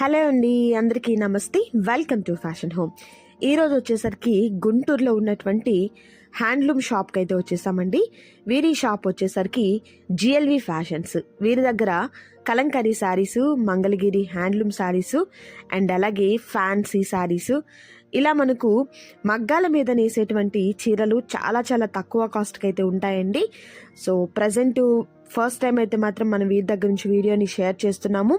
Hello అండి అందరికీ నమస్తే. వెల్కమ్ టు ఫ్యాషన్ హోమ్ ఈరోజు వచ్చేసరికి గుంటూరులో ఉన్నటువంటి హ్యాండ్లూమ్ షాప్కి అయితే వచ్చేసామండి. వీరి షాప్ వచ్చేసరికి జిఎల్వి ఫ్యాషన్స్ వీరి దగ్గర కలంకరీ శారీసు మంగళగిరి హ్యాండ్లూమ్ శారీసు అండ్ అలాగే ఫ్యాన్సీ శారీసు. ఇలా మనకు మగ్గాల మీద నేసేటువంటి చీరలు చాలా చాలా తక్కువ కాస్ట్కి అయితే ఉంటాయండి. సో ప్రజెంట్ ఫస్ట్ టైం అయితే మాత్రం మనం వీరి దగ్గర నుంచి వీడియోని షేర్ చేస్తున్నాము.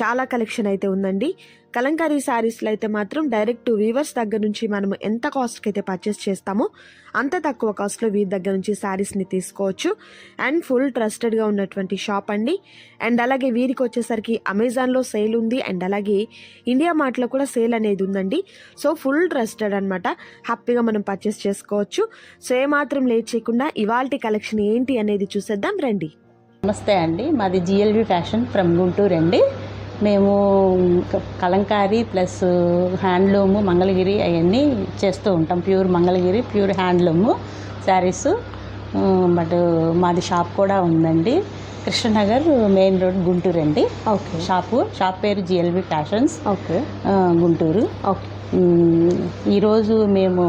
చాలా కలెక్షన్ అయితే ఉందండి. కలంకారీ శారీస్లో అయితే మాత్రం డైరెక్ట్ వీవర్స్ దగ్గర నుంచి మనం ఎంత కాస్ట్కి అయితే పర్చేస్ చేస్తామో అంత తక్కువ కాస్ట్లో వీరి దగ్గర నుంచి శారీస్ని తీసుకోవచ్చు. అండ్ ఫుల్ ట్రస్టెడ్గా ఉన్నటువంటి షాప్ అండి. అండ్ అలాగే వీరికి వచ్చేసరికి అమెజాన్లో సేల్ ఉంది. అండ్ అలాగే ఇండియా మార్ట్లో కూడా సేల్ అనేది ఉందండి. సో ఫుల్ ట్రస్టెడ్ అనమాట హ్యాపీగా మనం పర్చేస్ చేసుకోవచ్చు. సో ఏమాత్రం లేట్ చేయకుండా ఇవాల్టి కలెక్షన్ ఏంటి అనేది చూసేద్దాం రండి. నమస్తే అండి. మాది జిఎల్వి ఫ్యాషన్ ఫ్రమ్ గుంటూరు అండి. మేము కలంకారీ ప్లస్ హ్యాండ్లూము మంగళగిరి అవన్నీ చేస్తూ ఉంటాం. Pure Mangalagiri pure handloom saris but మాది షాప్ కూడా ఉందండి. కృష్ణనగర్ మెయిన్ రోడ్ గుంటూరు అండి. ఓకే. షాపు షాప్ పేరు GLV fashions. Okay. Guntur. Okay. ఈరోజు మేము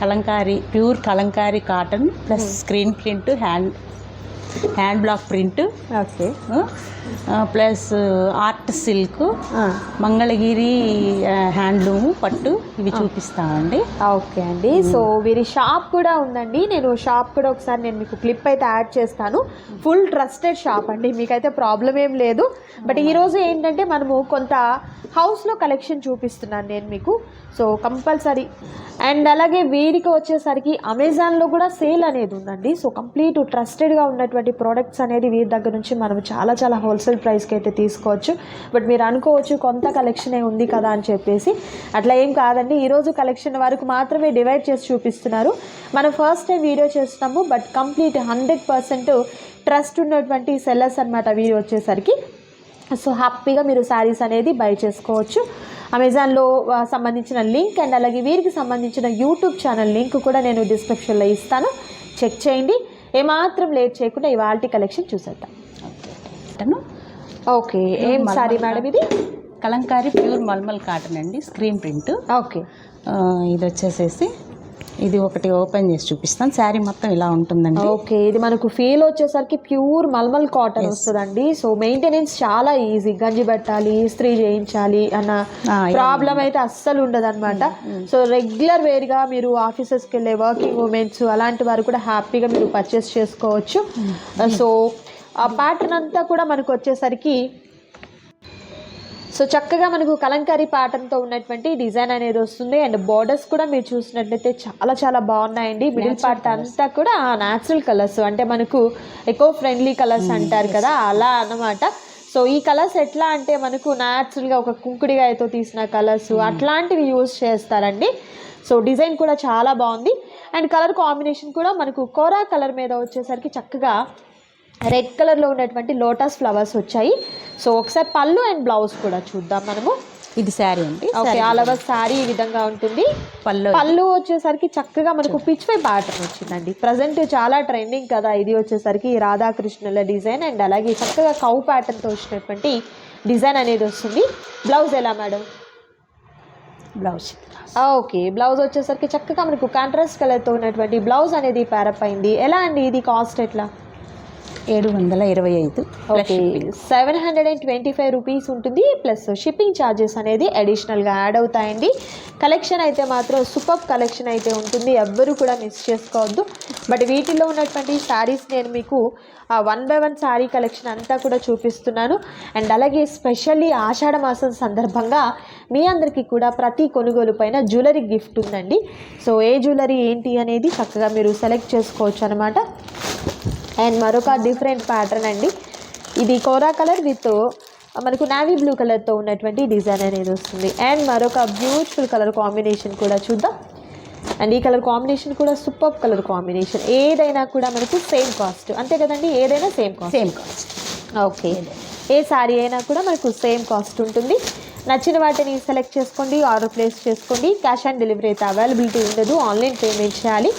kalamkari pure kalamkari cotton plus screen print hand hand block print. Okay. Plus art silk Mangalagiri handloom పట్టు ఇవి చూపిస్తామండి ఓకే అండి. సో వీరి షాప్ కూడా ఉందండి. నేను షాప్ కూడా ఒకసారి నేను మీకు క్లిప్ అయితే యాడ్ చేస్తాను. ఫుల్ ట్రస్టెడ్ షాప్ అండి. మీకైతే ప్రాబ్లం ఏం లేదు. బట్ ఈరోజు ఏంటంటే మనము కొంత హౌస్లో కలెక్షన్ చూపిస్తున్నాను నేను మీకు. సో కంపల్సరీ అండ్ అలాగే వీరికి వచ్చేసరికి అమెజాన్లో కూడా సేల్ అనేది ఉందండి. సో కంప్లీట్ ట్రస్టెడ్గా ఉన్నటువంటి ప్రోడక్ట్స్ అనేది వీరి దగ్గర నుంచి మనం చాలా చాలా హోల్సేల్ ప్రైస్కి అయితే తీసుకోవచ్చు. బట్ మీరు అనుకోవచ్చు కొంత కలెక్షనే ఉంది కదా అని చెప్పేసి. అట్లా ఏం కాదండి. ఈరోజు కలెక్షన్ వరకు మాత్రమే డివైడ్ చేసి చూపిస్తున్నారు. మనం ఫస్ట్ టైం వీడియో చేస్తున్నాము but complete hundred percent trust ఉన్నటువంటి సెల్లర్స్ అనమాట వీడియో వచ్చేసరికి. సో హ్యాపీగా మీరు శారీస్ అనేది బై చేసుకోవచ్చు. అమెజాన్లో సంబంధించిన లింక్ అండ్ అలాగే వీరికి సంబంధించిన యూట్యూబ్ ఛానల్ లింక్ కూడా నేను డిస్క్రిప్షన్లో ఇస్తాను. చెక్ చేయండి. ఏమాత్రం లేట్ చేయకుండా ఇవాళ కలెక్షన్ చూసేద్దాం. ఓకే. ఏం సారీ మేడం ఇది? కలంకారీ ప్యూర్ మల్మల్ కాటన్ అండి స్క్రీన్ ప్రింట్. ఓకే. ఇది వచ్చేసేసి ఇది ఒకటి ఓపెన్ చేసి చూపిస్తాను. శారీ మొత్తం ఇలా ఉంటుందండి. ఓకే ఇది మనకు ఫీల్ వచ్చేసరికి ప్యూర్ మల్మల్ కాటన్ వస్తుందండి. సో మెయింటెనెన్స్ చాలా ఈజీ గంజి పెట్టాలి ఇస్త్రీ చేయించాలి అన్న ప్రాబ్లం అయితే అస్సలు ఉండదు అనమాట సో రెగ్యులర్ వేర్గా మీరు ఆఫీసెస్కి వెళ్ళే వర్కింగ్ ఉమెన్స్ అలాంటి వారు కూడా హ్యాపీగా మీరు పర్చేస్ చేసుకోవచ్చు. సో ఆ ప్యాటర్న్ అంతా కూడా మనకు వచ్చేసరికి సో చక్కగా మనకు కలంకారీ ప్యాటర్న్తో ఉన్నటువంటి డిజైన్ అనేది వస్తుంది. అండ్ బార్డర్స్ కూడా మీరు చూసినట్లయితే చాలా చాలా బాగున్నాయండి. మిడిల్ పార్ట్ అంతా కూడా న్యాచురల్ కలర్స్ అంటే మనకు ఎకో ఫ్రెండ్లీ కలర్స్ అంటారు కదా అలా అన్నమాట. సో ఈ కలర్స్ ఎట్లా అంటే మనకు న్యాచురల్గా ఒక కుంకుడిగాయతో తీసిన కలర్స్ అట్లాంటివి యూజ్ చేస్తారండి. సో డిజైన్ కూడా చాలా బాగుంది. అండ్ కలర్ కాంబినేషన్ కూడా మనకు కోరా కలర్ మీద వచ్చేసరికి చక్కగా రెడ్ కలర్లో ఉన్నటువంటి లోటస్ ఫ్లవర్స్ వచ్చాయి. సో ఒకసారి పళ్ళు అండ్ బ్లౌజ్ కూడా చూద్దాం మనము. ఇది శారీ అండి. ఓకే ఆల్ ఓవర్ శారీ ఈ విధంగా ఉంటుంది. పళ్ళు పళ్ళు వచ్చేసరికి చక్కగా మనకు పిచ్ పై ప్యాటర్న్ వచ్చిందండి. ప్రజెంట్ చాలా ట్రెండింగ్ కదా ఇది వచ్చేసరికి రాధాకృష్ణుల డిజైన్ అండ్ అలాగే చక్కగా కౌ ప్యాటర్న్తో వచ్చినటువంటి డిజైన్ అనేది వస్తుంది. బ్లౌజ్ ఎలా మేడం బ్లౌజ్ ఓకే బ్లౌజ్ వచ్చేసరికి చక్కగా మనకు కాంట్రాస్ట్ కలర్తో ఉన్నటువంటి బ్లౌజ్ అనేది ప్యారప్ అయింది. ఎలా అండి ఇది కాస్ట్ ఎట్లా? ఏడు వందల ఇరవై ఐదు okay. Seven hundred and twenty five rupees ఉంటుంది. ప్లస్ షిప్పింగ్ ఛార్జెస్ అనేది అడిషనల్గా యాడ్ అవుతాయండి. కలెక్షన్ అయితే మాత్రం సూపర్ కలెక్షన్ అయితే ఉంటుంది. ఎవ్వరు కూడా మిస్ చేసుకోవద్దు. బట్ వీటిలో ఉన్నటువంటి శారీస్ నేను మీకు one by one sari collection అంతా కూడా చూపిస్తున్నాను. అండ్ అలాగే స్పెషల్లీ ఆషాఢ మాసం సందర్భంగా మీ అందరికీ కూడా ప్రతి కొనుగోలు పైన జ్యువెలరీ గిఫ్ట్ ఉందండి. సో ఏ జ్యువెలరీ ఏంటి అనేది చక్కగా మీరు సెలెక్ట్ చేసుకోవచ్చు అనమాట అండ్ మరొక డిఫరెంట్ ప్యాటర్న్ అండి. ఇది కోరా కలర్ విత్ మనకు నావీ బ్లూ కలర్తో ఉన్నటువంటి డిజైన్ అనేది వస్తుంది. అండ్ మరొక బ్యూటిఫుల్ కలర్ కాంబినేషన్ కూడా చూద్దాం. అండ్ ఈ కలర్ కాంబినేషన్ కూడా సూపర్ కలర్ కాంబినేషన్ ఏదైనా కూడా మనకు సేమ్ కాస్ట్ అంతే కదండి? ఏదైనా same cost same cost okay ఏ శారీ అయినా కూడా మనకు సేమ్ కాస్ట్ ఉంటుంది. నచ్చిన వాటిని సెలెక్ట్ చేసుకోండి ఆర్డర్ ప్లేస్ చేసుకోండి. క్యాష్ ఆన్ డెలివరీ అయితే అవైలబిలిటీ ఉండదు ఆన్లైన్ పేమెంట్ చేయాలి.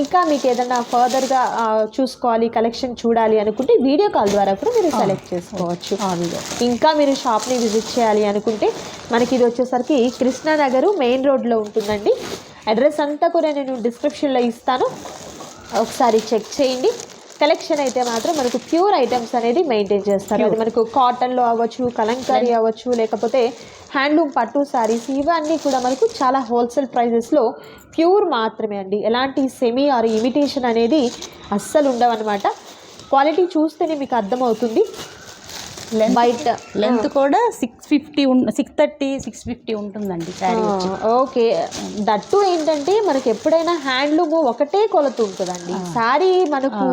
ఇంకా మీకు ఏదైనా ఫర్దర్గా చూసుకోవాలి కలెక్షన్ చూడాలి అనుకుంటే వీడియో కాల్ ద్వారా కూడా మీరు సెలెక్ట్ చేసుకోవచ్చు. ఇంకా మీరు షాప్ని విజిట్ చేయాలి అనుకుంటే మనకి ఇది వచ్చేసరికి కృష్ణానగర్ మెయిన్ రోడ్లో ఉంటుందండి. అడ్రస్ అంతా కూడా నేను డిస్క్రిప్షన్లో ఇస్తాను. ఒకసారి చెక్ చేయండి. కలెక్షన్ అయితే మాత్రం మనకు ప్యూర్ ఐటమ్స్ అనేది మెయింటైన్ చేస్తారు. అది మనకు కాటన్లో అవ్వచ్చు కలంకారీ అవ్వచ్చు లేకపోతే హ్యాండ్లూమ్ పట్టు సారీస్ ఇవన్నీ కూడా మనకు చాలా హోల్సేల్ ప్రైజెస్లో ప్యూర్ మాత్రమే అండి. ఎలాంటి సెమీ ఆర్ ఇమిటేషన్ అనేది అస్సలు ఉండవన్నమాట. క్వాలిటీ చూస్తేనే మీకు అర్థమవుతుంది. బయట లెంత్ కూడా six fifty six thirty six fifty ఉంటుందండి శారీ ఓకే దట్టు ఏంటంటే మనకి ఎప్పుడైనా హ్యాండ్లూమ్ ఒకటే కొలత ఉంటుందండి. శారీ మనకు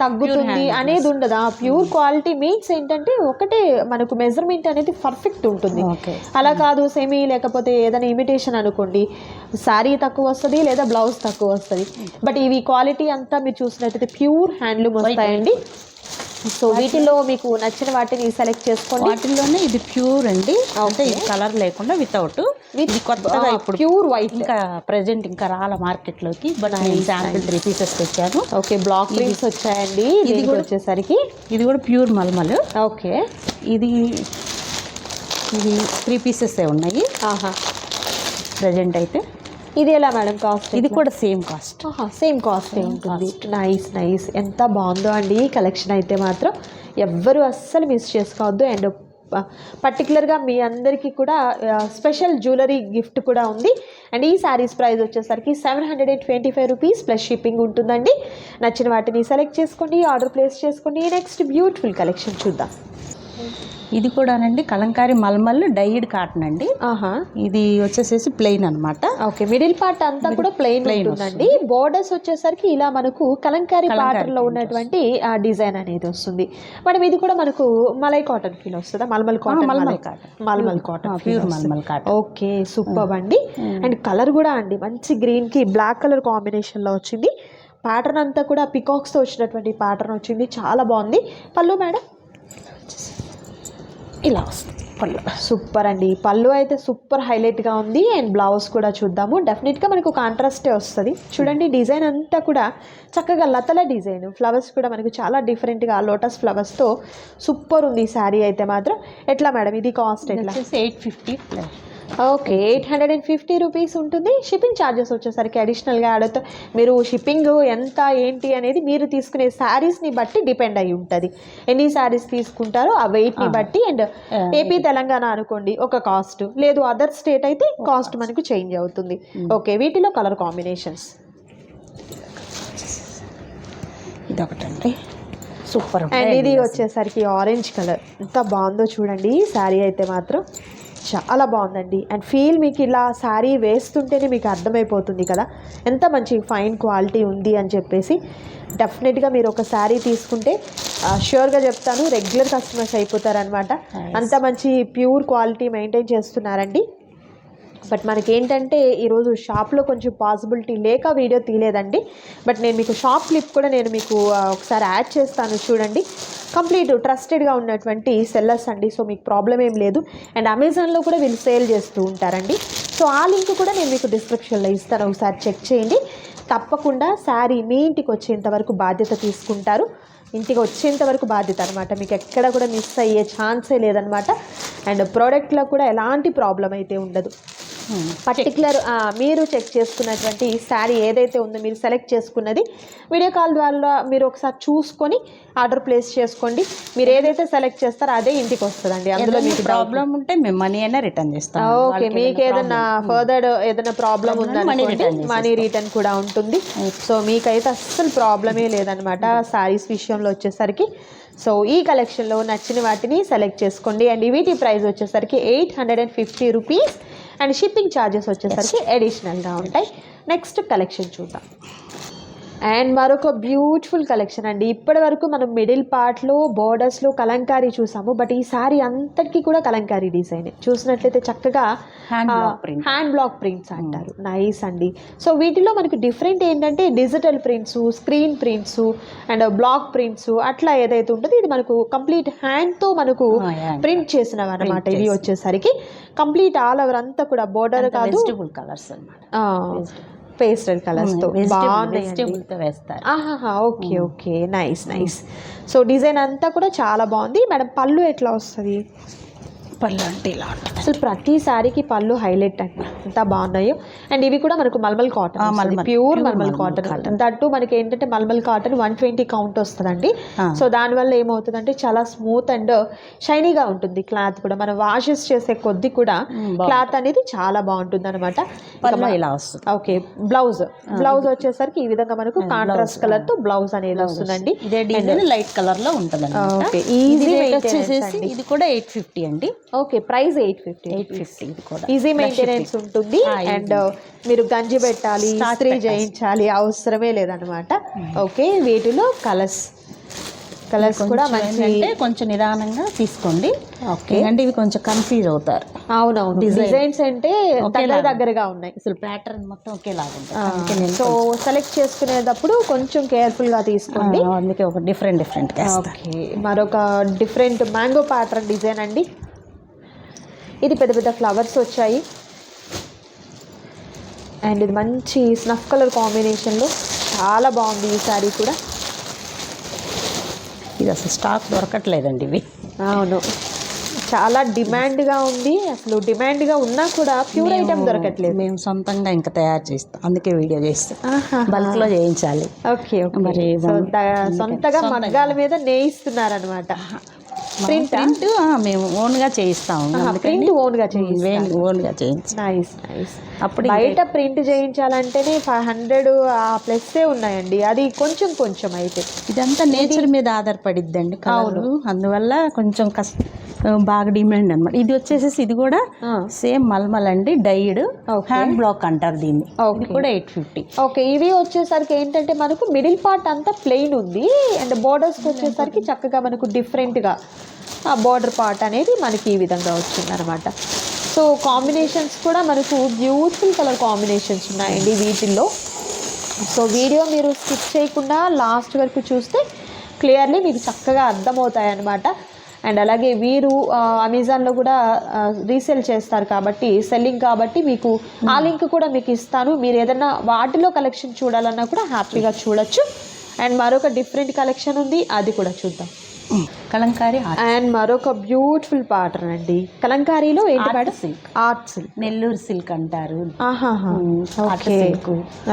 తగ్గుతుంది అనేది ఉండదు. ఆ ప్యూర్ క్వాలిటీ మీన్స్ ఏంటంటే ఒకటే మనకు మెజర్మెంట్ అనేది పర్ఫెక్ట్ ఉంటుంది. అలా కాదు సెమీ లేకపోతే ఏదైనా ఇమిటేషన్ అనుకోండి. శారీ తక్కువ వస్తుంది లేదా బ్లౌజ్ తక్కువ వస్తుంది. బట్ ఇవి క్వాలిటీ అంతా మీరు చూసినట్టయితే ప్యూర్ హ్యాండ్లూమ్ వస్తాయండి. సో వీటిలో మీకు నచ్చిన వాటిని సెలెక్ట్ చేసుకోండి. వాటిల్లోనే ఇది ప్యూర్ అండి. అంటే ఇది కలర్ లేకుండా వితౌట్ ఇది కొత్తగా ఇప్పుడు ప్యూర్ వైట్ ఇంకా ప్రెసెంట్ ఇంకా రాల మార్కెట్లోకి బట్ నేను శాంపిల్ త్రీ పీసెస్ తెచ్చాను. ఓకే బ్లాక్ ప్రింట్స్ వచ్చాయండి ఇది కూడా- వచ్చేసరికి. ఇది కూడా ప్యూర్ మల్మల్. ఓకే. ఇది ఇది త్రీ పీసెస్ ఉన్నాయి. ఆహా. ప్రెసెంట్ అయితే. ఇది ఎలా మేడం కాస్ట్ ఇది కూడా సేమ్ కాస్ట్ సేమ్ కాస్ట్ ఉంటుంది. నైస్ నైస్ ఎంత బాగుందో అండి ఈ కలెక్షన్ అయితే మాత్రం. ఎవ్వరు అస్సలు మిస్ చేసుకోవద్దు. అండ్ పర్టికులర్గా మీ అందరికీ కూడా స్పెషల్ జ్యువెలరీ గిఫ్ట్ కూడా ఉంది. అండ్ ఈ శారీస్ ప్రైస్ వచ్చేసరికి seven hundred and twenty five rupees plus shipping ఉంటుందండి. నచ్చిన వాటిని సెలెక్ట్ చేసుకోండి ఆర్డర్ ప్లేస్ చేసుకోండి. నెక్స్ట్ బ్యూటిఫుల్ కలెక్షన్ చూద్దాం. ఇది కూడానండి కలంకారీ మల్మల్ డైడ్ కాటన్ అండి. ఆహా. ఇది వచ్చేసేసి ప్లెయిన్ అనమాట ఓకే మిడిల్ పార్ట్ అంతా కూడా ప్లెయిన్ ఉంటుందండి. బోర్డర్స్ వచ్చేసరికి ఇలా మనకు కలంకారీ పాటర్న్లో ఉన్నటువంటి ఆ డిజైన్ అనేది వస్తుంది. మేడం ఇది కూడా మనకు మలై కాటన్ ఫీల్ వస్తుందా? Mulmul cotton mulmul cotton. Mulmul cotton pure mulmul cotton. Okay super అండి. అండ్ కలర్ కూడా అండి మంచి గ్రీన్కి బ్లాక్ కలర్ కాంబినేషన్లో వచ్చింది. ప్యాటర్న్ అంతా కూడా పికాక్స్తో వచ్చినటువంటి ప్యాటర్న్ వచ్చింది. చాలా బాగుంది. పళ్ళు మేడం? ఇలా వస్తుంది పళ్ళు. సూపర్ అండి. పళ్ళు అయితే సూపర్ హైలైట్గా ఉంది. అండ్ బ్లౌజ్ కూడా చూద్దాము. డెఫినెట్గా మనకు కాంట్రాస్టే వస్తుంది. చూడండి డిజైన్ అంతా కూడా చక్కగా లతల డిజైన్. ఫ్లవర్స్ కూడా మనకు చాలా డిఫరెంట్గా లోటస్ ఫ్లవర్స్తో సూపర్ ఉంది ఈ శారీ అయితే మాత్రం. ఎట్లా మేడం? ఇది కాస్ట్ ఎట్లా? Eight fifty okay eight hundred and fifty rupees ఉంటుంది. షిప్పింగ్ ఛార్జెస్ వచ్చేసరికి అడిషనల్గా అవుతాయి. మీరు షిప్పింగ్ ఎంత ఏంటి అనేది మీరు తీసుకునే శారీస్ని బట్టి డిపెండ్ అయి ఉంటుంది. ఎన్ని శారీస్ తీసుకుంటారో ఆ వెయిట్ని బట్టి అండ్ ఏపీ తెలంగాణ అనుకోండి ఒక కాస్ట్ లేదు అదర్ స్టేట్ అయితే కాస్ట్ మనకు చేంజ్ అవుతుంది. ఓకే వీటిలో కలర్ కాంబినేషన్స్ ఇది ఒకటండి సూపర్ అండ్ ఇది వచ్చేసరికి ఆరెంజ్ కలర్ ఎంత బాగుందో చూడండి శారీ అయితే మాత్రం. చాలా బాగుందండి. అండ్ ఫీల్ మీకు ఇలా శారీ వేస్తుంటేనే మీకు అర్థమైపోతుంది కదా. ఎంత మంచి ఫైన్ క్వాలిటీ ఉంది అని చెప్పేసి డెఫినెట్గా మీరు ఒక శారీ తీసుకుంటే ష్యూర్గా చెప్తాను రెగ్యులర్ కస్టమర్స్ అయిపోతారనమాట అంత మంచి ప్యూర్ క్వాలిటీ మెయింటైన్ చేస్తున్నారండి. బట్ మనకేంటంటే ఈరోజు షాప్లో కొంచెం పాసిబిలిటీ లేక వీడియో తీయలేదండి. బట్ నేను మీకు షాప్ క్లిప్ కూడా నేను మీకు ఒకసారి యాడ్ చేస్తాను చూడండి. కంప్లీట్ ట్రస్టెడ్గా ఉన్నటువంటి సెల్లర్స్ అండి. సో మీకు ప్రాబ్లం ఏం లేదు. అండ్ అమెజాన్లో కూడా వీళ్ళు సేల్ చేస్తూ ఉంటారండి. సో ఆ లింక్ కూడా నేను మీకు డిస్క్రిప్షన్లో ఇస్తాను. ఒకసారి చెక్ చేయండి. తప్పకుండా శారీ మీ ఇంటికి వచ్చేంత వరకు బాధ్యత తీసుకుంటారు. ఇంటికి వచ్చేంత వరకు బాధ్యత అనమాట మీకు ఎక్కడ కూడా మిస్ అయ్యే ఛాన్సే లేదనమాట అండ్ ప్రోడక్ట్లో కూడా ఎలాంటి ప్రాబ్లం అయితే ఉండదు. పర్టికులర్ మీరు చెక్ చేసుకున్నటువంటి శారీ ఏదైతే ఉందో మీరు సెలెక్ట్ చేసుకున్నది వీడియో కాల్ ద్వారా మీరు ఒకసారి చూసుకొని ఆర్డర్ ప్లేస్ చేసుకోండి. మీరు ఏదైతే సెలెక్ట్ చేస్తారో అదే ఇంటికి వస్తుందండి. అందులో మీకు ప్రాబ్లం ఉంటే మేము మనీ అయినా రిటర్న్ చేస్తాం. ఓకే మీకు ఏదైనా ఫర్దర్ ఏదైనా ప్రాబ్లం ఉందనుకోండి మనీ రిటర్న్ కూడా ఉంటుంది. సో మీకైతే అస్సలు ప్రాబ్లమే లేదనమాట శారీస్ విషయంలో వచ్చేసరికి. సో ఈ కలెక్షన్లో నచ్చిన వాటిని సెలెక్ట్ చేసుకోండి. అండ్ వీటి ప్రైస్ వచ్చేసరికి eight hundred and fifty rupees and shipping charges వచ్చేసరికి అడిషనల్గా ఉంటాయి. నెక్స్ట్ కలెక్షన్ చూద్దాం. అండ్ మరొక బ్యూటిఫుల్ కలెక్షన్ అండి. ఇప్పటి వరకు మనం మిడిల్ పార్ట్లో బోర్డర్స్లో కలంకారీ చూసాము. బట్ ఈ సారీ అంతటికీ కూడా కలంకారీ డిజైన్ చూసినట్లయితే చక్కగా హ్యాండ్ బ్లాక్ ప్రింట్స్ అంటారు. నైస్ అండి. సో వీటిలో మనకి డిఫరెంట్ ఏంటంటే digital prints screen prints and block prints అట్లా ఏదైతే ఉంటుందో ఇది మనకు కంప్లీట్ హ్యాండ్తో మనకు. ప్రింట్ చేసినవి అనమాట ఇవి వచ్చేసరికి కంప్లీట్ ఆల్ ఓవర్ అంతా కూడా బోర్డర్ కాదు. కలర్స్ అనమాట పేస్టల్ కలర్స్తో. బాగున్నాయండి వెజిటబుల్తో వేస్తారు. Okay okay nice nice. So design అంతా కూడా చాలా బాగుంది. మేడం పళ్ళు ఎట్లా వస్తుంది? పళ్ళు అంటే ఇలా ఉంటుంది. అసలు ప్రతి సారీకి పళ్ళు హైలైట్ అండి. ఎంత బాగున్నాయో. అండ్ ఇవి కూడా మనకు mulmul cotton. Pure mulmul cotton. That మనకి ఏంటంటే mulmul cotton one twenty count వస్తుందండి. సో దానివల్ల ఏమవుతుందంటే చాలా స్మూత్ అండ్ షైనీగా ఉంటుంది క్లాత్ కూడా. మనం వాషెస్ చేసే కొద్ది కూడా క్లాత్ అనేది చాలా బాగుంటుంది అనమాట పళ్ళు ఇలా వస్తుంది. Okay blouse. బ్లౌజ్ వచ్చేసరికి ఈ విధంగా మనకు కాంట్రాస్ట్ కలర్తో బ్లౌజ్ అనేది వస్తుందండి. ఇదే డిజైన్ లైట్ కలర్లో ఉంటుంది ఓకే ఈజీ వచ్చేసేసి ఇది కూడా ఎయిట్ ఫిఫ్టీ అండి. Okay price eight fifty eight fifty ఇది కూడా. ఈజీ మెయింటెనెన్స్ ఉంటుంది. Ah, easy. అండ్ మీరు గంజి పెట్టాలి పెట్టాలి. చేయించాలి అవసరమే లేదనమాట ఓకే వీటిలో కలర్స్. కలర్స్ కూడా మంచి అంటే కొంచెం నిదానంగా తీసుకోండి. ఓకే. అంటే ఇవి కొంచెం కన్ఫ్యూజ్ అవుతారు. అవునవును. డిజైన్స్ అంటే దగ్గర. దగ్గరగా ఉన్నాయి. అసలు ప్యాటర్న్ మొత్తం ఒకేలాగా ఉంటుంది. Ah, సో సెలెక్ట్ చేసుకునేటప్పుడు కొంచెం కేర్ఫుల్గా తీసుకోండి. అందుకే ఒక డిఫరెంట్ డిఫరెంట్ ఓకే మరొక డిఫరెంట్ మ్యాంగో ప్యాటర్న్ డిజైన్ అండి. ఇది పెద్ద పెద్ద ఫ్లవర్స్ వచ్చాయి. అండ్ ఇది మంచి స్నఫ్ కలర్ కాంబినేషన్లో చాలా బాగుంది ఈ సారీ కూడా. ఇది అసలు స్టాక్ దొరకట్లేదండి ఇవి. అవును. చాలా డిమాండ్గా ఉంది. అసలు డిమాండ్గా ఉన్నా కూడా ప్యూర్ ఐటమ్ దొరకట్లేదు. మేము సొంతంగా ఇంకా తయారు చేస్తాం. అందుకే వీడియో చేస్తాం. ఆహా. బల్క్లో చేయించాలి. Okay okay. మరి సొంతగా మగ్గాల మీద నేయిస్తున్నారనమాట ప్రింట్ ప్రింట్ మేము ఓన్గా చేయిస్తాము ప్రింట్ ఓన్గా చేయి ఓన్గా చేయించి. నైస్ నైస్ అప్పుడు బయట ప్రింట్ చేయించాలంటేనే ఫైవ్ హండ్రెడ్ ఆ ప్లస్సే ఉన్నాయండి. అది కొంచెం కొంచెం అయితే. ఇదంతా నేచర్ మీద ఆధారపడిద్దండి కలర్. అందువల్ల కొంచెం కష్ట బాగా డిమాండ్ అనమాట ఇది వచ్చేసేసి ఇది కూడా. సేమ్ మల్మల్ అండి డైడ్. హ్యాండ్ బ్లాక్ అంటారు దీన్ని. ఇది. కూడా ఎయిట్ ఫిఫ్టీ. ఓకే ఇవి వచ్చేసరికి ఏంటంటే మనకు మిడిల్ పార్ట్ అంతా ప్లెయిన్ ఉంది. అండ్ బోర్డర్స్కి వచ్చేసరికి చక్కగా మనకు డిఫరెంట్గా ఆ బోర్డర్ పార్ట్ అనేది మనకి ఈ విధంగా వచ్చింది అనమాట సో కాంబినేషన్స్ కూడా మనకు బ్యూటిఫుల్ కలర్ కాంబినేషన్స్ ఉన్నాయండి వీటిల్లో. సో వీడియో మీరు స్కిప్ చేయకుండా లాస్ట్ వరకు చూస్తే క్లియర్లీ మీకు చక్కగా అర్థమవుతాయి అన్నమాట అండ్ అలాగే వీరు అమెజాన్లో కూడా రీసేల్ చేస్తారు కాబట్టి సెల్లింగ్ కాబట్టి మీకు ఆ లింక్ కూడా మీకు ఇస్తాను. మీరు ఏదైనా వాటిలో కలెక్షన్ చూడాలన్నా కూడా హ్యాపీగా చూడొచ్చు. అండ్ మరొక డిఫరెంట్ కలెక్షన్ ఉంది అది కూడా చూద్దాం. కలంకారీ అండ్ మరొక బ్యూటిఫుల్ పాటర్న్ అండి కలంకారీలో ఏంటి silk. Art silk Nellore silk అంటారు.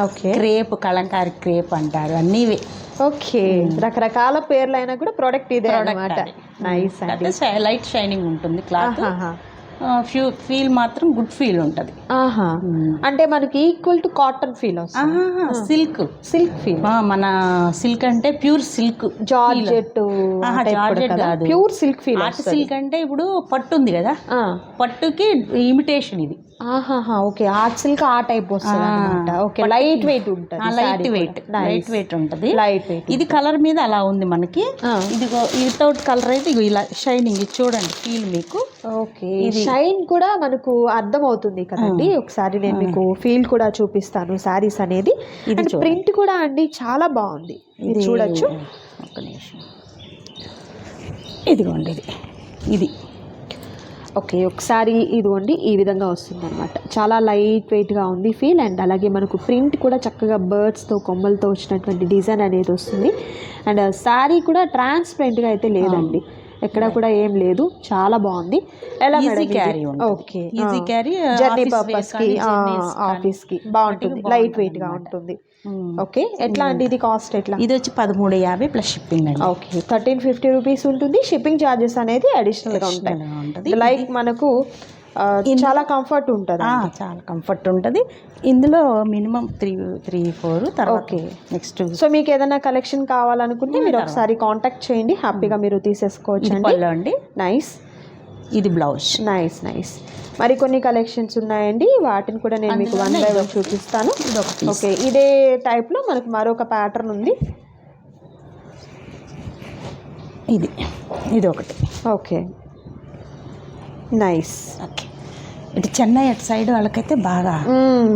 ఓకే క్రేప్ కలంకారీ క్రేప్ అంటారు. అన్నీ ఓకే రకరకాల పేర్లు అయినా కూడా ప్రోడక్ట్ ఇదే అనమాట. నైస్ లైట్ షైనింగ్ ఉంటుంది క్లాత్. ఫ్యూ ఫీల్ మాత్రం గుడ్ ఫీల్ ఉంటుంది. ఆహా. అంటే మనకి ఈక్వల్ టు కాటన్ ఫీల్ వస్తుంది. సిల్క్ సిల్క్ ఫీల్ మన సిల్క్ అంటే ప్యూర్ సిల్క్ జార్జెట్ జార్జెట్ కాదు. ప్యూర్ సిల్క్ ఫీల్ సిల్క్ అంటే ఇప్పుడు పట్టు ఉంది కదా. పట్టుకి ఇమిటేషన్ ఇది. ఆహాహా ఓకే. ఆర్ట్ సిల్క్ ఆ టైప్ వస్తుంది ఆ, అనమాట ఓకే లైట్ వెయిట్ ఉంటుంది లైట్ వెయిట్ లైట్ వెయిట్ ఉంటుంది. లైట్ వెయిట్ ఇది కలర్ మీద అలా ఉంది మనకి. ఇదిగో వితౌట్ కలర్ అయితే ఇగో ఇలా షైనింగ్ ఇది చూడండి ఫీల్ మీకు. ఓకే షైన్ కూడా మనకు అర్థం అవుతుంది కదండి ఒకసారి నేను మీకు ఫీల్ కూడా చూపిస్తాను శారీస్ అనేది. ఇది ప్రింట్ కూడా అండి చాలా బాగుంది. ఇది చూడొచ్చు. ఒక్క నిమిషం. ఇదిగోండి ఇది. ఇది. ఓకే ఒకసారి ఇదిగోండి ఈ విధంగా వస్తుంది అనమాట చాలా లైట్ వెయిట్గా ఉంది ఫీల్ అండ్ అలాగే మనకు ప్రింట్ కూడా చక్కగా బర్డ్స్తో కొమ్మలతో వచ్చినటువంటి డిజైన్ అనేది వస్తుంది. అండ్ శారీ కూడా ట్రాన్స్పరెంట్గా అయితే లేదండి. ఎక్కడ కూడా ఏం లేదు చాలా బాగుంది. ఎలా? Carry okay easy carry journey పర్పస్కి ఆఫీస్కి. బాగుంటుంది లైట్ వెయిట్గా ఉంటుంది. ఓకే ఎట్లా అండి ఇది కాస్ట్ ఎట్లా? ఇది వచ్చి పదమూడు యాభై ప్లస్ షిప్పింగ్ అండి. ఓకే థర్టీన్ ఫిఫ్టీ రూపీస్ ఉంటుంది. షిప్పింగ్ ఛార్జెస్ అనేది అడిషనల్గా ఉంటాయి. ఉంటుంది. లైక్ మనకు చాలా కంఫర్ట్ ఉంటుంది చాలా కంఫర్ట్ ఉంటుంది. ఇందులో మినిమం త్రీ త్రీ ఫోర్ తర్వాత Okay. నెక్స్ట్ సో మీకు ఏదైనా కలెక్షన్ కావాలనుకుంటే మీరు ఒకసారి కాంటాక్ట్ చేయండి. హ్యాపీగా మీరు తీసేసుకోవచ్చు అండి. నైస్ ఇది బ్లౌజ్ నైస్ నైస్ మరి కొన్ని కలెక్షన్స్ ఉన్నాయండి. వాటిని కూడా నేను మీకు వన్ బై వన్ చూపిస్తాను. ఓకే ఇదే టైప్లో మనకు మరొక ప్యాటర్న్ ఉంది. ఇది. ఇది ఒకటి. ఓకే నైస్ ఓకే ఇటు చెన్నై అటు సైడ్ వాళ్ళకైతే బాగా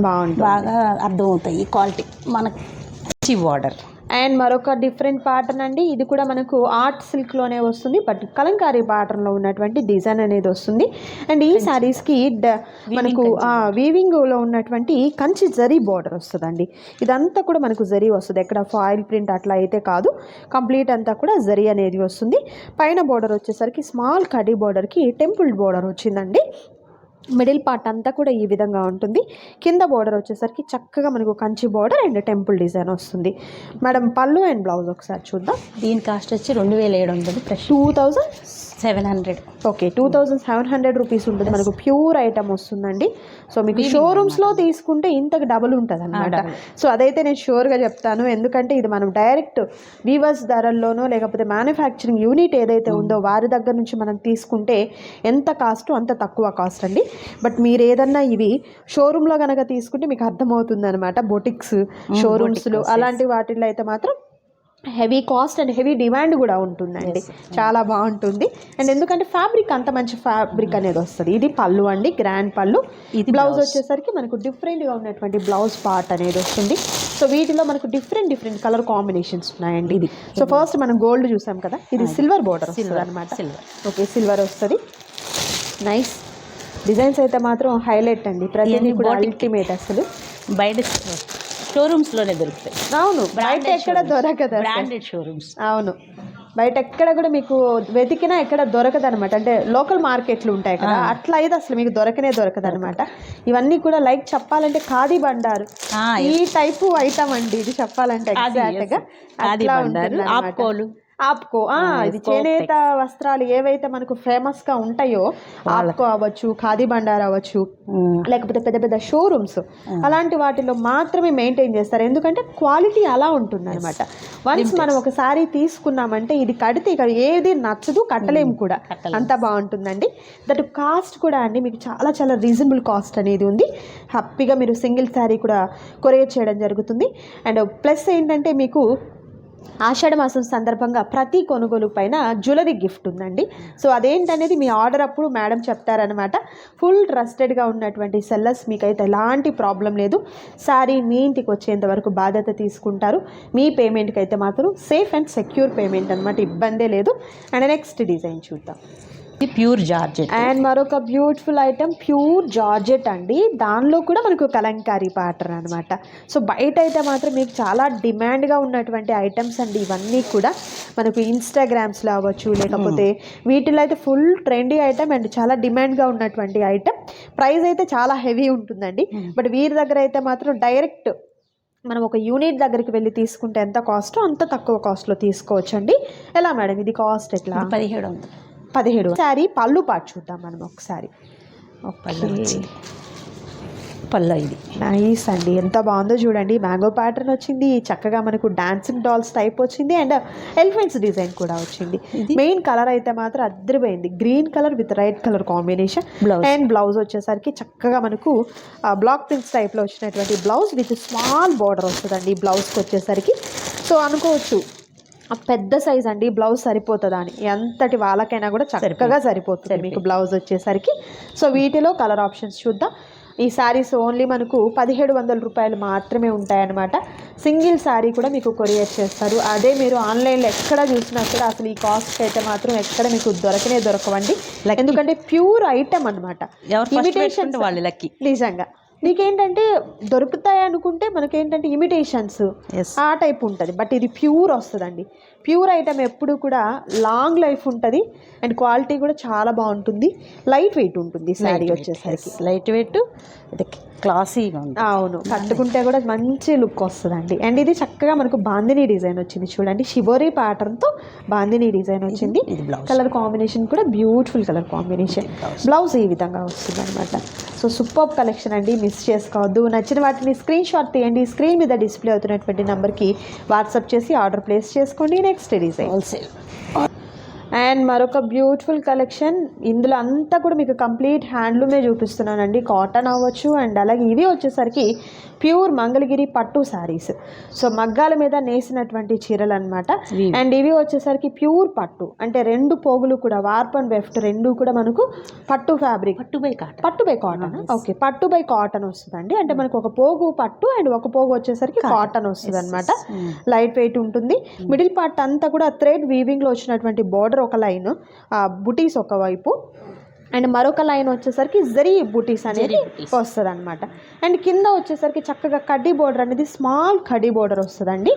బాగుంటుంది. బాగా అర్థమవుతాయి ఈ క్వాలిటీ మనకి బార్డర్ అండ్ మరొక డిఫరెంట్ ప్యాటర్న్ అండి. ఇది కూడా మనకు ఆర్ట్ సిల్క్లోనే వస్తుంది. బట్ కలంకారీ ప్యాటర్న్లో ఉన్నటువంటి డిజైన్ అనేది వస్తుంది. అండ్ ఈ శారీస్కి మనకు వీవింగ్లో ఉన్నటువంటి కంచి జరీ బార్డర్ వస్తుందండి. ఇదంతా కూడా మనకు జరీ వస్తుంది. ఎక్కడ ఫాయిల్ ప్రింట్ అట్లా అయితే కాదు. కంప్లీట్ అంతా కూడా జరీ అనేది వస్తుంది. పైన బార్డర్ వచ్చేసరికి స్మాల్ కడీ బార్డర్కి టెంపుల్ బార్డర్ వచ్చిందండి. మిడిల్ పార్ట్ అంతా కూడా ఈ విధంగా ఉంటుంది. కింద బార్డర్ వచ్చేసరికి చక్కగా మనకు Kanchi border and temple design వస్తుంది. మేడం పళ్ళు అండ్ బ్లౌజ్ ఒకసారి చూద్దాం. దీని కాస్ట్ వచ్చి రెండు వేల ఏడు వందలు fresh. Two thousand seven hundred. Okay two thousand seven hundred rupees ఉంటుంది. మనకు ప్యూర్ ఐటమ్ వస్తుందండి. సో మీకు షోరూమ్స్లో తీసుకుంటే ఇంతకు డబుల్ ఉంటుంది అనమాట. సో అదైతే నేను షూర్గా చెప్తాను. ఎందుకంటే ఇది మనం డైరెక్ట్ వీవర్స్ ధరల్లోనో లేకపోతే మ్యానుఫ్యాక్చరింగ్ యూనిట్ ఏదైతే ఉందో వారి దగ్గర నుంచి మనం తీసుకుంటే ఎంత కాస్ట్ అంత తక్కువ కాస్ట్ అండి. బట్ మీరు ఏదన్నా ఇవి షోరూంలో కనుక తీసుకుంటే మీకు అర్థమవుతుంది అనమాట బొటిక్స్ షోరూమ్స్లో అలాంటి వాటిల్లో అయితే మాత్రం heavy cost and heavy demand కూడా ఉంటుందండి. చాలా బాగుంటుంది. అండ్ ఎందుకంటే ఫ్యాబ్రిక్ అంత మంచి ఫ్యాబ్రిక్ అనేది వస్తుంది. ఇది పళ్ళు అండి గ్రాండ్ పళ్ళు. ఇది బ్లౌజ్. వచ్చేసరికి మనకు డిఫరెంట్గా ఉన్నటువంటి బ్లౌజ్ పార్ట్ అనేది వస్తుంది. సో వీటిలో మనకు డిఫరెంట్ డిఫరెంట్ కలర్ కాంబినేషన్స్ ఉన్నాయండి ఇది. సో ఫస్ట్ మనం గోల్డ్ చూసాం కదా ఇది సిల్వర్ బోర్డర్ వస్తుంది అనమాట సిల్వర్. ఓకే సిల్వర్ వస్తుంది. నైస్. డిజైన్స్ అయితే మాత్రం హైలైట్ అండి ప్రతిదీ కూడా. అల్టిమేట్ అసలు బయట షోరూమ్స్లోనే దొరుకుతాయి అవును బయట ఎక్కడ దొరకదు. బ్రాండెడ్ షోరూమ్స్ అవును బయట ఎక్కడ కూడా మీకు వెతికినా ఎక్కడ దొరకదు అనమాట అంటే లోకల్ మార్కెట్లు ఉంటాయి కదా అట్లా అయితే అసలు మీకు దొరకనే దొరకదు అనమాట ఇవన్నీ కూడా లైక్ చెప్పాలంటే ఖాదీ బండారు ఈ టైపు ఐటమ్ అండి ఇది చెప్పాలంటే ఖాదీ, ఎగ్జాక్ట్గా yes. ఖాదీ అట్లా బండారు. ఆప్కోలు. ఆప్కో. ఇది చేనేత వస్త్రాలు ఏవైతే మనకు ఫేమస్గా ఉంటాయో ఆప్కో అవ్వచ్చు ఖాదీ బండార్ అవ్వచ్చు లేకపోతే పెద్ద పెద్ద షోరూమ్స్ అలాంటి వాటిలో మాత్రమే మెయింటైన్ చేస్తారు. ఎందుకంటే క్వాలిటీ అలా ఉంటుంది అనమాట వన్స్ మనం ఒక సారీ తీసుకున్నామంటే ఇది కడితే ఇక ఏది నచ్చదు కట్టలేము కూడా. అంత బాగుంటుందండి. దట్ కాస్ట్ కూడా అండి మీకు చాలా చాలా రీజనబుల్ కాస్ట్ అనేది ఉంది. హ్యాపీగా మీరు సింగిల్ శారీ కూడా కొరియర్ చేయడం జరుగుతుంది. అండ్ ప్లస్ ఏంటంటే మీకు మాసం సందర్భంగా ప్రతి కొనుగోలు పైన జ్యువెలరీ గిఫ్ట్ ఉందండి. సో అదేంటనేది మీ ఆర్డర్ అప్పుడు మేడం చెప్తారనమాట ఫుల్ ట్రస్టెడ్గా ఉన్నటువంటి సెల్లర్స్ మీకైతే ఎలాంటి ప్రాబ్లం లేదు. సారీ మీ ఇంటికి వచ్చేంత వరకు బాధ్యత తీసుకుంటారు. మీ పేమెంట్కి అయితే మాత్రం సేఫ్ అండ్ సెక్యూర్ పేమెంట్ అనమాట ఇబ్బందే లేదు. అండ్ నెక్స్ట్ డిజైన్ చూద్దాం. Pure georgette. అండ్ మరొక బ్యూటిఫుల్ ఐటమ్ ప్యూర్ జార్జెట్ అండి. దానిలో కూడా మనకు కలంకారీ ప్యాటర్న్ అనమాట సో బయట అయితే మాత్రం మీకు చాలా డిమాండ్గా ఉన్నటువంటి ఐటమ్స్ అండి ఇవన్నీ కూడా. మనకు ఇన్స్టాగ్రామ్స్లో అవ్వచ్చు లేకపోతే వీటిలో అయితే ఫుల్ ట్రెండీ ఐటమ్ అండ్ చాలా డిమాండ్గా ఉన్నటువంటి ఐటమ్. ప్రైస్ అయితే చాలా హెవీ ఉంటుందండి. బట్ వీరి దగ్గర అయితే మాత్రం డైరెక్ట్ మనం ఒక యూనిట్ దగ్గరికి వెళ్ళి తీసుకుంటే ఎంత కాస్ట్ అంత తక్కువ కాస్ట్లో తీసుకోవచ్చండి. ఎలా మేడం? ఇది కాస్ట్ ఎట్లా? పదిహేడు వందలు. పదిహేడు సారీ పళ్ళు పాటు చూద్దాం మనం ఒకసారి. ఒక పళ్ళు ఇది. నైస్ అండి. ఎంత బాగుందో చూడండి. మ్యాంగో ప్యాటర్న్ వచ్చింది. చక్కగా మనకు డాన్సింగ్ డాల్స్ టైప్ వచ్చింది. అండ్ ఎలిఫెంట్స్ డిజైన్ కూడా వచ్చింది? మెయిన్ కలర్ అయితే మాత్రం అద్దరిపోయింది. Green colour with red colour combination. And blouse వచ్చేసరికి చక్కగా మనకు బ్లాక్ ప్రింట్స్ టైప్లో వచ్చినటువంటి బ్లౌజ్ విత్ స్మాల్ బార్డర్ వస్తుందండి. బ్లౌజ్కి వచ్చేసరికి. సో అనుకోవచ్చు. పెద్ద సైజ్ అండి బ్లౌజ్ సరిపోతుందా అని. ఎంతటి వాళ్ళకైనా కూడా చక్కగా సరిపోతుంది మీకు బ్లౌజ్ వచ్చేసరికి. సో వీటిలో కలర్ ఆప్షన్స్ చూద్దాం. ఈ శారీస్ ఓన్లీ మనకు పదిహేడు వందల రూపాయలు మాత్రమే ఉంటాయన్నమాట. సింగిల్ శారీ కూడా మీకు కొరియర్ చేస్తారు. అదే మీరు ఆన్లైన్లో ఎక్కడ చూసినా కూడా అసలు ఈ కాస్ట్ అయితే మాత్రం ఎక్కడ మీకు దొరకనే దొరకవండి. ఎందుకంటే ప్యూర్ ఐటమ్ అనమాట వాళ్ళు లక్కీ నిజంగా. నీకేంటంటే దొరుకుతాయి అనుకుంటే మనకేంటంటే ఇమిటేషన్స్ ఆ టైప్ ఉంటుంది. బట్ ఇది ప్యూర్ వస్తుందండి. ప్యూర్ ఐటమ్ ఎప్పుడు కూడా లాంగ్ లైఫ్ ఉంటుంది. అండ్ క్వాలిటీ కూడా చాలా బాగుంటుంది. లైట్ వెయిట్ ఉంటుంది శారీ వచ్చేసరికి. లైట్ వెయిట్ ఇది క్లాసీగా అవును. కట్టుకుంటే కూడా మంచి లుక్ వస్తుందండి. అండ్ ఇది చక్కగా మనకు బాందిని డిజైన్ వచ్చింది చూడండి. షిబోరి ప్యాటర్న్తో బాందిని డిజైన్ వచ్చింది. కలర్ కాంబినేషన్ కూడా బ్యూటిఫుల్ కలర్ కాంబినేషన్ బ్లౌజ్ ఈ విధంగా వస్తుంది అనమాట సో సూపర్ కలెక్షన్ అండి మిస్ చేసుకోవద్దు. నచ్చిన వాటిని స్క్రీన్ షాట్ తీయండి. స్క్రీన్ మీద డిస్ప్లే అవుతున్నటువంటి నెంబర్కి వాట్సాప్ చేసి ఆర్డర్ ప్లేస్ చేసుకోండి. నెక్స్ట్ డిజైన్ హోల్సేల్ అండ్ మరొక బ్యూటిఫుల్ కలెక్షన్ ఇందులో అంతా కూడా మీకు కంప్లీట్ హ్యాండ్లూమే చూపిస్తున్నానండి. కాటన్ అవ్వచ్చు అండ్ అలాగే ఇవి వచ్చేసరికి ప్యూర్ మంగళగిరి పట్టు శారీస్ సో మగ్గాల మీద నేసినటువంటి చీరలు అనమాట. అండ్ ఇవి వచ్చేసరికి ప్యూర్ పట్టు. అంటే రెండు పోగులు కూడా వార్ప్ అండ్ వెఫ్ట్ రెండు కూడా మనకు పట్టు ఫ్యాబ్రిక్ పట్టు బై కాటన్ పట్టు బై కాటన్. ఓకే పట్టు బై కాటన్ వస్తుందండి. అంటే మనకు ఒక పోగు పట్టు అండ్ ఒక పోగు వచ్చేసరికి కాటన్ వస్తుంది అనమాట Mm. లైట్ వెయిట్ ఉంటుంది మిడిల్ పార్ట్ అంతా కూడా థ్రెడ్ వీవింగ్లో వచ్చినటువంటి బార్డర్ ఒక లైన్ బుటీస్ ఒక వైపు అండ్ మరొక లైన్ వచ్చేసరికి జరీ బుటీస్ అనేది. వస్తుంది అనమాట అండ్ కింద వచ్చేసరికి చక్కగా కడ్డీ బోర్డర్ అనేది స్మాల్ కడ్డీ బోర్డర్ వస్తుందండి.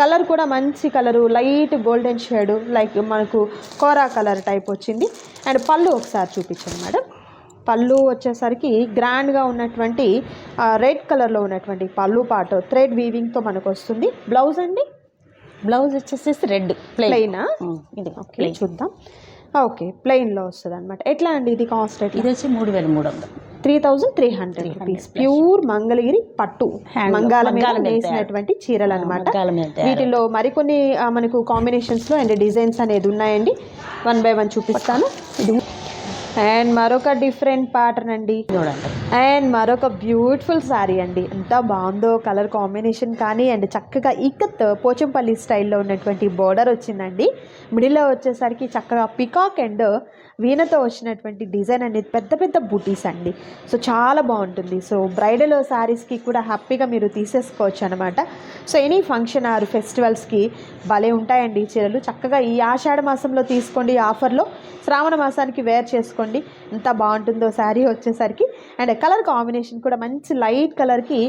కలర్ కూడా మంచి colour light golden shade like మనకు కోరా కలర్ టైప్ వచ్చింది. అండ్ పళ్ళు ఒకసారి చూపించండి మేడం. పళ్ళు వచ్చేసరికి గ్రాండ్గా ఉన్నటువంటి రెడ్ కలర్లో ఉన్నటువంటి పళ్ళు పాట థ్రెడ్ వీవింగ్తో మనకు వస్తుంది. బ్లౌజ్ అండి? బ్లౌజ్ వచ్చేసేసి రెడ్ ప్లెయిన్ ఇది ఓకే ప్లెయిన్ చూద్దాం. ఓకే ప్లెయిన్లో వస్తుంది అనమాట ఎట్లా అండి ఇది కాస్ట్ ఎట్లా? ఇది వచ్చి మూడు వేల మూడు వందలు. Three thousand three hundred rupees pure Mangalagiri పట్టు. మంగాల మీద వేసినటువంటి చీరలు అనమాట. వీటిలో మరికొన్ని మనకు కాంబినేషన్స్లో అండ్ డిజైన్స్ అనేది ఉన్నాయండి వన్ బై వన్ చూపిస్తాను. ఇది అండ్ మరొక డిఫరెంట్ ప్యాటర్న్ అండి. చూడండి అండ్ మరొక బ్యూటిఫుల్ శారీ అండి. ఎంత బాగుందో కలర్ కాంబినేషన్ కానీ అండ్ చక్కగా ఇకత్ పోచంపల్లి స్టైల్లో ఉన్నటువంటి బోర్డర్ వచ్చిందండి. మిడిల్లో వచ్చేసరికి చక్కగా పికాక్ అండ్ వీణతో వచ్చినటువంటి డిజైన్ అనేది పెద్ద పెద్ద బూటీస్ అండి. సో చాలా బాగుంటుంది. సో బ్రైడల్ శారీస్కి కూడా హ్యాపీగా మీరు తీసేసుకోవచ్చు అనమాట సో ఎనీ ఫంక్షన్ ఆర్ ఫెస్టివల్స్కి భలే ఉంటాయండి ఈ చీరలు. చక్కగా ఈ ఆషాఢ మాసంలో తీసుకోండి ఆఫర్లో. శ్రావణ మాసానికి వేర్ చేసుకోండి. ఎంత బాగుంటుందో శారీ వచ్చేసరికి. అండ్ కలర్ కాంబినేషన్ కూడా మంచి లైట్ కలర్కి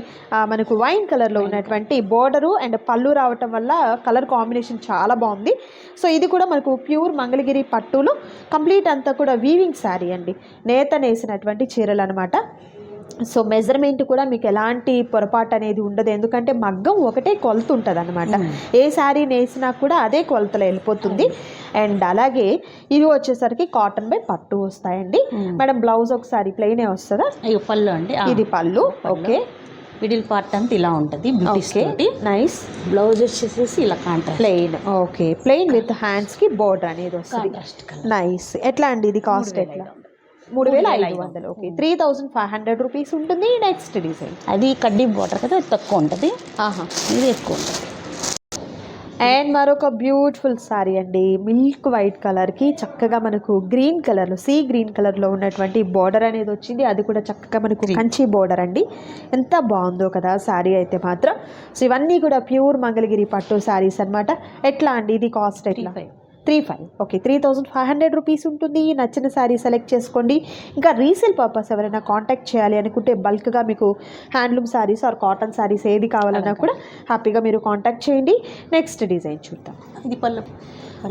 మనకు వైన్ కలర్లో ఉన్నటువంటి బోర్డరు అండ్ పళ్ళు రావటం వల్ల కలర్ కాంబినేషన్ చాలా బాగుంది. సో ఇది కూడా మనకు ప్యూర్ మంగళగిరి పట్టులో కంప్లీట్ అంతా కూడా వీవింగ్ శారీ అండి. నేత నేసినటువంటి చీరలు అనమాట సో మెజర్మెంట్ కూడా మీకు ఎలాంటి పొరపాటు అనేది ఉండదు. ఎందుకంటే మగ్గం ఒకటే కొలత ఉంటుంది అనమాట ఏ శారీ నేసినా కూడా అదే కొలతలో వెళ్ళిపోతుంది. అండ్ అలాగే ఇవి వచ్చేసరికి కాటన్ బై పట్టు వస్తాయండి. మేడం బ్లౌజ్ ఒకసారి ప్లెయినే వస్తుందా? పళ్ళు అండి. ఇది పళ్ళు. ఓకే మిడిల్ పార్ట్ అంతా ఇలా ఉంటుంది బ్యూటీస్ ఓకే తోటి. నైస్ బ్లౌజ్ వచ్చేసేసి ఇలా contrast plain okay plain with హ్యాండ్స్కి బోర్డర్ అనేది వస్తుంది. నైస్ ఎట్లా అండి ఇది కాస్ట్ ఎట్లా? మూడు వేల ఐదు వందలు. Okay three thousand five hundred rupees ఉంటుంది నెక్స్ట్ డిజైన్ అది కడ్డీ బార్డర్ కదా తక్కువ ఉంటుంది. ఆహా. ఇది ఎక్కువ ఉంటుంది. అండ్ మరొక బ్యూటిఫుల్ సారీ అండి. మిల్క్ వైట్ కలర్కి చక్కగా మనకు గ్రీన్ కలర్లో సీ గ్రీన్ కలర్లో ఉన్నటువంటి బార్డర్ అనేది వచ్చింది. అది కూడా చక్కగా మనకు కంచి బార్డర్ అండి. ఎంత బాగుందో కదా శారీ అయితే మాత్రం. సో ఇవన్నీ కూడా ప్యూర్ మంగళగిరి పట్టు శారీస్ అన్నమాట. ఎట్లా అండి ఇది కాస్ట్ ఎట్లా. Three five. Okay three thousand five hundred rupees ఉంటుంది. నచ్చిన శారీ సెలెక్ట్ చేసుకోండి. ఇంకా రీసేల్ పర్పస్ ఎవరైనా కాంటాక్ట్ చేయాలి అనుకుంటే బల్క్గా మీకు handloom saris or cotton saris ఏది కావాలన్నా కూడా హ్యాపీగా మీరు కాంటాక్ట్ చేయండి. నెక్స్ట్ డిజైన్ చూద్దాం. ఇది పళ్ళు.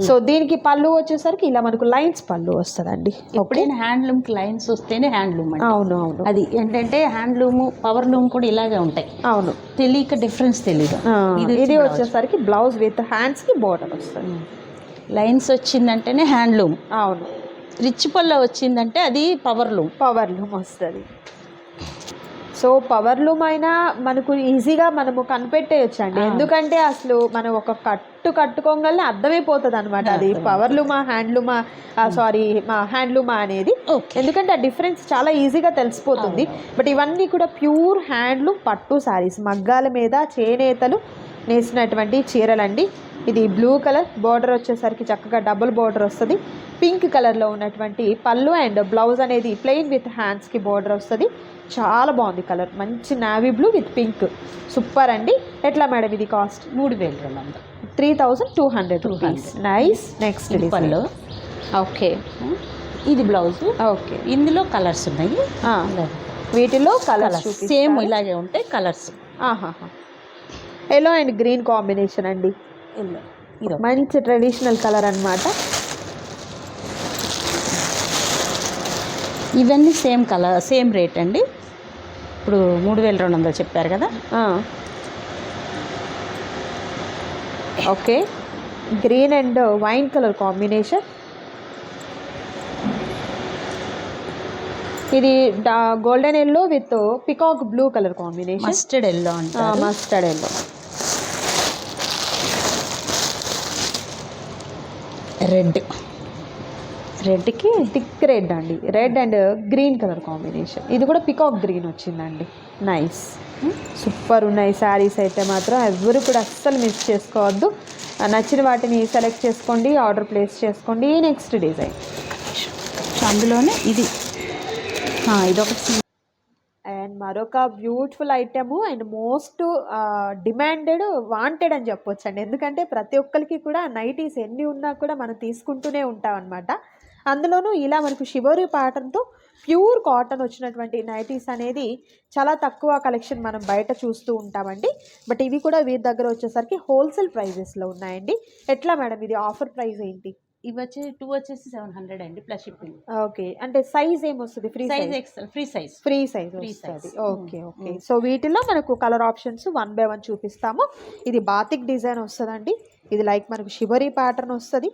సో దీనికి పళ్ళు వచ్చేసరికి ఇలా మనకు లైన్స్ పళ్ళు వస్తుందండి. ఎప్పుడైనా హ్యాండ్లూమ్ లైన్స్ వస్తేనే హ్యాండ్లూమ్ అవును అవును. అది ఏంటంటే హ్యాండ్లూమ్ పవర్ లూమ్ కూడా ఇలాగే ఉంటాయి. అవును. తెలియక డిఫరెన్స్ తెలియదు ఇది ఇది వచ్చి వచ్చేసరికి బ్లౌజ్ విత్ హ్యాండ్స్కి బోర్డర్ వస్తుంది. లైన్స్ వచ్చిందంటేనే హ్యాండ్లూమ్. అవును. రిచ్ పళ్ళ వచ్చిందంటే అది పవర్ లూమ్. పవర్ లూమ్ వస్తుంది. సో పవర్ లూమ్ అయినా మనకు ఈజీగా మనము కనిపెట్టేయచ్చు అండి ఎందుకంటే అసలు మనం ఒక కట్టు కట్టుకోగలనే అర్థమైపోతుంది అనమాట అది పవర్ లూమా హ్యాండ్లూమా సారీ మా హ్యాండ్లూమా అనేది. ఎందుకంటే ఆ డిఫరెన్స్ చాలా ఈజీగా తెలిసిపోతుంది. బట్ ఇవన్నీ కూడా ప్యూర్ హ్యాండ్లూమ్ పట్టు శారీస్ మగ్గాల మీద చేనేతలు నేసినటువంటి చీరలండి. ఇది బ్లూ కలర్ బార్డర్ వచ్చేసరికి చక్కగా డబుల్ బార్డర్ వస్తుంది. పింక్ కలర్లో ఉన్నటువంటి పళ్ళు అండ్ బ్లౌజ్ అనేది ప్లెయిన్ విత్ హ్యాండ్స్కి బార్డర్ వస్తుంది. చాలా బాగుంది కలర్ మంచి navy blue with pink super అండి. ఎట్లా మేడం ఇది కాస్ట్ మూడు వేలు రెండు three thousand two hundred rupees nice next పళ్ళు. ఓకే ఇది బ్లౌజ్ ఓకే ఇందులో కలర్స్ ఉన్నాయి. వీటిలో కలర్స్ సేమ్ ఇలాగే ఉంటాయి కలర్స్ ఆహాహా. ఎల్లో అండ్ గ్రీన్ కాంబినేషన్ అండి. మంచి ట్రెడిషనల్ కలర్ అన్నమాట. ఇవన్నీ సేమ్ కలర్ సేమ్ రేట్ అండి. ఇప్పుడు మూడు వేల రెండు వందలు చెప్పారు కదా. Okay. Green and wine colour combination ఇది golden yellow with peacock blue colour combination mustard yellow అంటారు. మస్టర్డ్ ఎల్లో రెడ్ రెడ్కి థిక్ రెడ్ అండి. Red and green colour combination ఇది కూడా పికాక్ గ్రీన్ వచ్చిందండి. Nice super hmm? ఉన్నాయి శారీస్ అయితే మాత్రం. ఎవరు కూడా అస్సలు మిస్ చేసుకోవద్దు. నచ్చిన వాటిని సెలెక్ట్ చేసుకోండి ఆర్డర్ ప్లేస్ చేసుకోండి. నెక్స్ట్ డిజైన్ అందులోనే ఇది. ఆ, ఇదొకటి అండ్ మరొక beautiful item and most demanded wanted అని చెప్పొచ్చు అండి ఎందుకంటే ప్రతి ఒక్కరికి కూడా నైటీస్ ఎన్ని ఉన్నా కూడా మనం తీసుకుంటూనే ఉంటాం అనమాట అందులోనూ ఇలా మనకు షివరీ పాటంతో ప్యూర్ కాటన్ వచ్చినటువంటి నైటీస్ అనేది చాలా తక్కువ కలెక్షన్ మనం బయట చూస్తూ ఉంటామండి. బట్ ఇవి కూడా వీరి దగ్గర వచ్చేసరికి హోల్సేల్ ప్రైజెస్లో ఉన్నాయండి. ఎట్లా మేడం ఇది ఆఫర్ ప్రైస్ ఏంటి? ఇవి వచ్చి టూ వచ్చేసి సెవెన్ హండ్రెడ్ అండి ప్లస్ షిప్పింగ్ ఓకే. అంటే సైజ్ ఏమొస్తుంది free size size XL free size free size వస్తుంది. size. Okay Mm. Okay. So వీటిలో మనకు colour options one by one చూపిస్తాము. ఇది బాతిక్ డిజైన్ వస్తుందండి. ఇది లైక్ మనకు షిబరీ ప్యాటర్న్ వస్తుంది.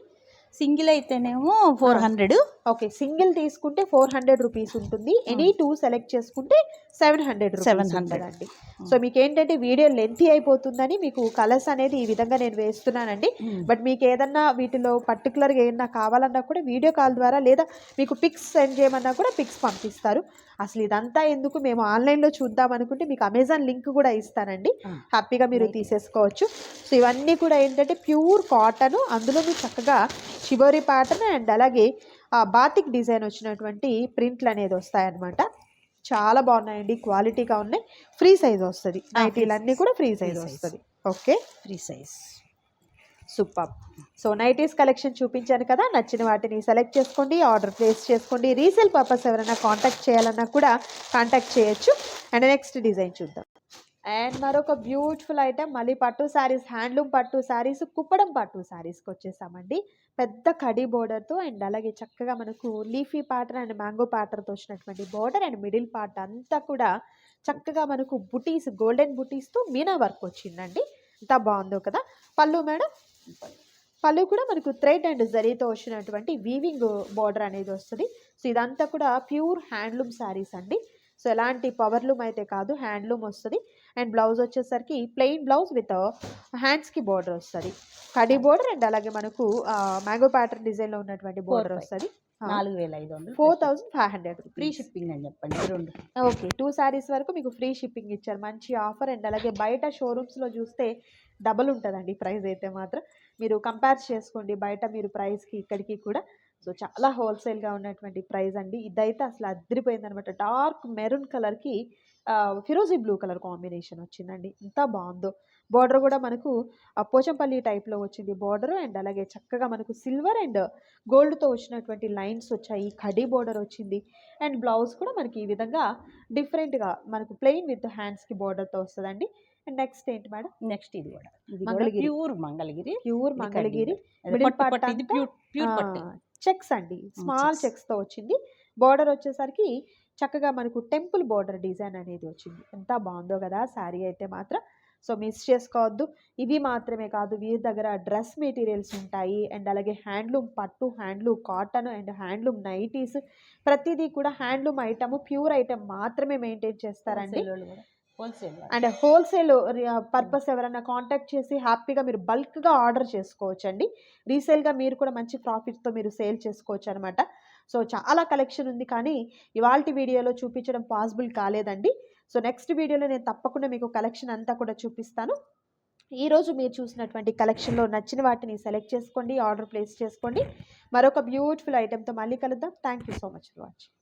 సింగిల్ అయితేనేమో ఫోర్ హండ్రెడ్ ఓకే సింగిల్ తీసుకుంటే ఫోర్ హండ్రెడ్ రూపీస్ ఉంటుంది. ఎనీ టూ సెలెక్ట్ చేసుకుంటే సెవెన్ హండ్రెడ్ 700. అండి సో మీకు ఏంటంటే వీడియో లెంతీ అయిపోతుందని మీకు కలర్స్ అనేది ఈ విధంగా నేను వేస్తున్నానండి. బట్ మీకు ఏదన్నా వీటిలో పర్టికులర్గా ఏదన్నా కావాలన్నా కూడా వీడియో కాల్ ద్వారా లేదా మీకు పిక్స్ సెండ్ చేయమన్నా కూడా పిక్స్ పంపిస్తారు. అసలు ఇదంతా ఎందుకు మేము ఆన్లైన్లో చూద్దాం అనుకుంటే మీకు అమెజాన్ లింక్ కూడా ఇస్తానండి. హ్యాపీగా మీరు. తీసేసుకోవచ్చు. సో ఇవన్నీ కూడా ఏంటంటే ప్యూర్ కాటన్ అందులో మీకు చక్కగా షిబోరి ప్యాటర్న్ అండ్ అలాగే బాతిక్ డిజైన్ వచ్చినటువంటి ప్రింట్లు అనేది వస్తాయన్నమాట. చాలా బాగున్నాయండి. క్వాలిటీగా ఉన్నాయి. ఫ్రీ సైజ్ వస్తుంది. నైటీలన్నీ. కూడా ఫ్రీ సైజ్. వస్తుంది. Okay? Free size. Super. So nighties collection చూపించాను కదా. నచ్చిన వాటిని సెలెక్ట్ చేసుకోండి. ఆర్డర్ ప్లేస్ చేసుకోండి. రీసేల్ పర్పస్ ఎవరైనా కాంటాక్ట్ చేయాలన్నా కూడా కాంటాక్ట్ చేయొచ్చు. అండ్ నెక్స్ట్ డిజైన్ చూద్దాం. అండ్ మరొక బ్యూటిఫుల్ ఐటమ్ మళ్ళీ పట్టు శారీస్ హ్యాండ్లూమ్ పట్టు శారీస్ కుప్పడం పట్టు శారీస్కి వచ్చేసామండి. పెద్ద కడి బోర్డర్తో అండ్ అలాగే చక్కగా మనకు లీఫీ ప్యాటర్న్ అండ్ మ్యాంగో ప్యాటర్న్తో వచ్చినటువంటి బోర్డర్ అండ్ మిడిల్ పార్ట్ అంతా కూడా చక్కగా మనకు బుటీస్ గోల్డెన్ బుటీస్తో మీనా వర్క్ వచ్చిందండి. ఎంత బాగుందో కదా! పళ్ళు మేడం పళ్ళు కూడా మనకు థ్రెడ్ అండ్ జరీతో వచ్చినటువంటి వీవింగ్ బార్డర్ అనేది వస్తుంది. సో ఇదంతా కూడా ప్యూర్ హ్యాండ్లూమ్ శారీస్ అండి. సో ఎలాంటి పవర్లూమ్ అయితే కాదు హ్యాండ్లూమ్ వస్తుంది. అండ్ బ్లౌజ్ వచ్చేసరికి ప్లెయిన్ బ్లౌజ్ విత్ హ్యాండ్స్కి బార్డర్ వస్తుంది. కడి బోర్డర్ అండ్ అలాగే మనకు మ్యాంగో ప్యాటర్న్ డిజైన్లో ఉన్నటువంటి బోర్డర్. వస్తుంది. నాలుగు వేల ఐదు వందలు four thousand five hundred free shipping అని చెప్పండి రెండు. ఓకే టూ శారీస్ వరకు మీకు ఫ్రీ షిప్పింగ్ ఇచ్చారు. మంచి ఆఫర్ అండ్ అలాగే బయట షోరూమ్స్లో చూస్తే డబల్ ఉంటుందండి ప్రైస్ అయితే మాత్రం. మీరు కంపేర్ చేసుకోండి బయట మీరు ప్రైస్కి ఇక్కడికి కూడా. సో చాలా హోల్సేల్గా ఉన్నటువంటి ప్రైస్ అండి. ఇదైతే అసలు అదిరిపోయింది అనమాట డార్క్ మెరూన్ కలర్కి ఫిరోజీ బ్లూ కలర్ కాంబినేషన్ వచ్చిందండి. ఎంత బాగుందో. బార్డర్ కూడా మనకు ఆ, పోచంపల్లి టైప్లో వచ్చింది బార్డర్. అండ్ అలాగే చక్కగా మనకు సిల్వర్ అండ్ గోల్డ్తో వచ్చినటువంటి లైన్స్ వచ్చాయి. కడీ బార్డర్ వచ్చింది. అండ్ బ్లౌజ్ కూడా మనకి ఈ విధంగా డిఫరెంట్గా మనకు ప్లెయిన్ విత్ హ్యాండ్స్కి బార్డర్తో వస్తుందండి. నెక్స్ట్ ఏంటి మేడం? నెక్స్ట్ ఇది కూడా. ఇది మంగళగిరి. ప్యూర్ మంగళగిరి ప్యూర్ మంగళగిరి ఇది ప్యూర్ ప్యూర్ పట్టు. చెక్స్ అండి. Small checks. చెక్స్తో వచ్చింది. బార్డర్ వచ్చేసరికి చక్కగా మనకు టెంపుల్ బార్డర్ డిజైన్ అనేది వచ్చింది. ఎంత బాగుందో కదా శారీ అయితే మాత్రం. సో మిస్ చేసుకోవద్దు. ఇవి మాత్రమే కాదు వీరి దగ్గర డ్రెస్ మెటీరియల్స్ ఉంటాయి. అండ్ అలాగే హ్యాండ్లూమ్ పట్టు handloom cotton and handloom nighties ప్రతిదీ కూడా హ్యాండ్లూమ్ ఐటమ్ ప్యూర్ ఐటమ్ మాత్రమే మెయింటైన్ చేస్తారండి. అండ్ హోల్సేల్ పర్పస్ ఎవరైనా కాంటాక్ట్ చేసి హ్యాపీగా మీరు బల్క్గా ఆర్డర్ చేసుకోవచ్చు అండి రీసేల్గా మీరు కూడా మంచి ప్రాఫిట్తో మీరు సేల్ చేసుకోవచ్చు అనమాట సో చాలా కలెక్షన్ ఉంది కానీ ఇవాళ వీడియోలో చూపించడం పాసిబుల్ కాలేదండి. సో నెక్స్ట్ వీడియోలో నేను తప్పకుండా మీకు కలెక్షన్ అంతా కూడా చూపిస్తాను. ఈరోజు మీరు చూసినటువంటి కలెక్షన్లో నచ్చిన వాటిని సెలెక్ట్ చేసుకోండి ఆర్డర్ ప్లేస్ చేసుకోండి. మరొక బ్యూటిఫుల్ ఐటెంతో మళ్ళీ కలుద్దాం. Thank you so much for watching.